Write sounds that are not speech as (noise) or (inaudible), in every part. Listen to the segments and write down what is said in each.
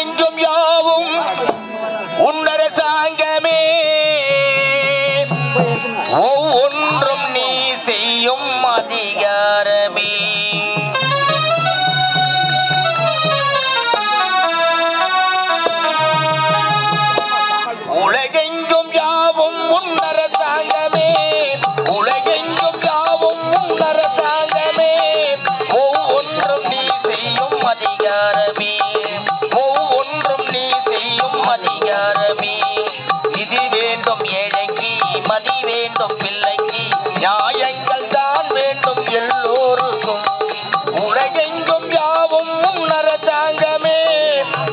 உலகெங்கும் நியாயங்கள் தான் வேண்டும் எல்லோருக்கும். உலகெங்கும் யாவும் உன்னரசாங்கமே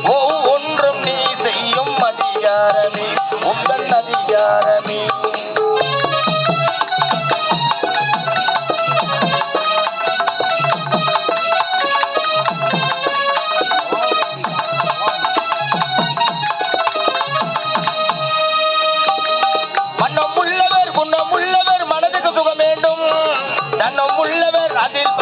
ஒவ்வொன்றும் நீ செய்யும் அதிகாரமே. உந்தன் அதிகாரமே. மன்னம் உள்ளவர் குணம் உள்ளவர் அதில்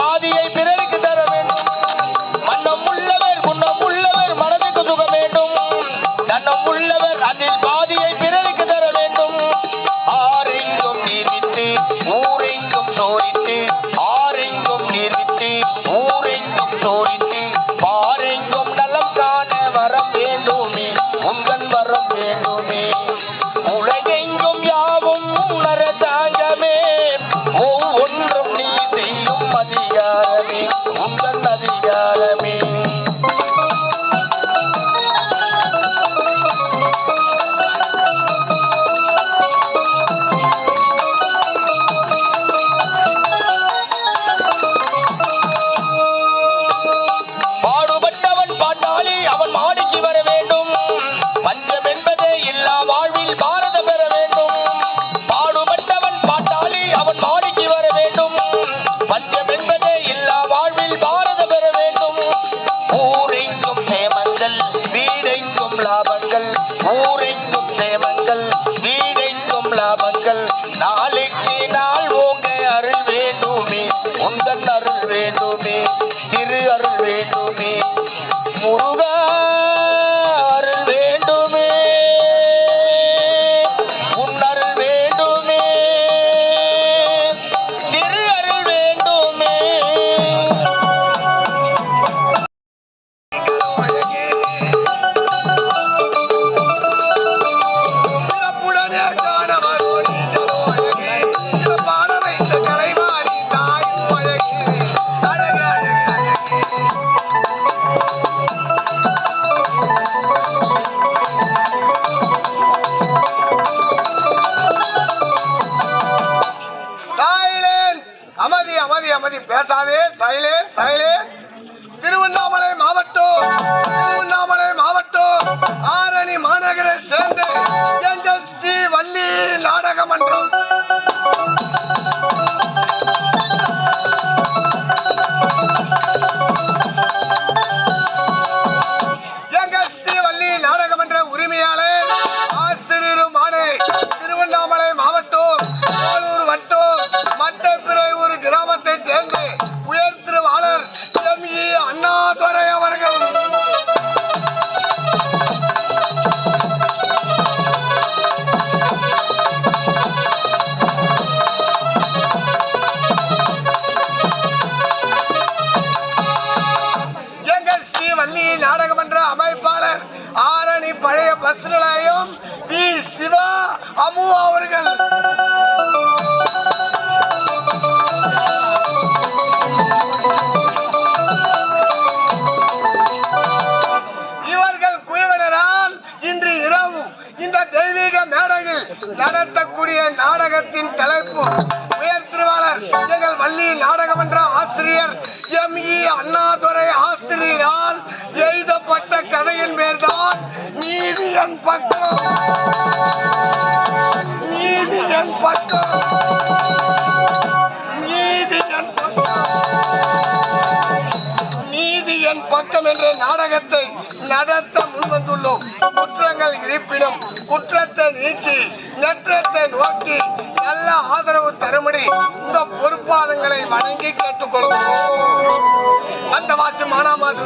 அருள் வேண்டுமே திரு அருள் வேண்டுமே. முருகா அமைதி பேசாதே சைலே சைலே. திருவண்ணாமலை மாவட்டம் திருவண்ணாமலை மாவட்டம் ஆரணி மாநகரை சேர்ந்த வள்ளி நாடக எங்கள் நாடகமன்ற அமைப்பாளர் ஆரணி பழைய பஸ் நிலையம் பி. சிவா அமு அவர்கள். இவர்கள் குயவனரால் இன்று இரவு இந்த தெய்வீக மேடையில் நடத்தக்கூடிய நாடகத்தின் தலைப்பு உயர்த்திருவாளர் எங்கள் வள்ளி நாடகமன்ற ஆசிரியர் எம். இ. அண்ணாதுரை ஆசிரியரா. நீதி என் பக்கம் நீதி என் பக்கம் நீதி என் பக்கம் நீதி என் பக்கம் என்ற நாடகத்தை நடத்த முன்வந்துள்ளோம். குற்றங்கள் இருப்பினும் குற்றத்தை நீக்கி நற்றத்தை நோக்கி நல்ல ஆதரவு தரும்படி இந்த பொறுப்பாதங்களை வணங்கி கேட்டுக்கொள்வோம் அந்த வாட்சி மானாமாது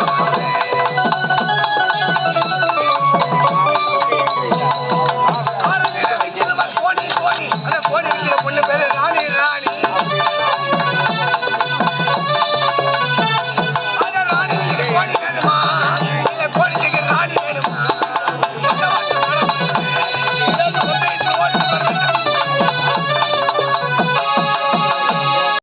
Thank (laughs) you.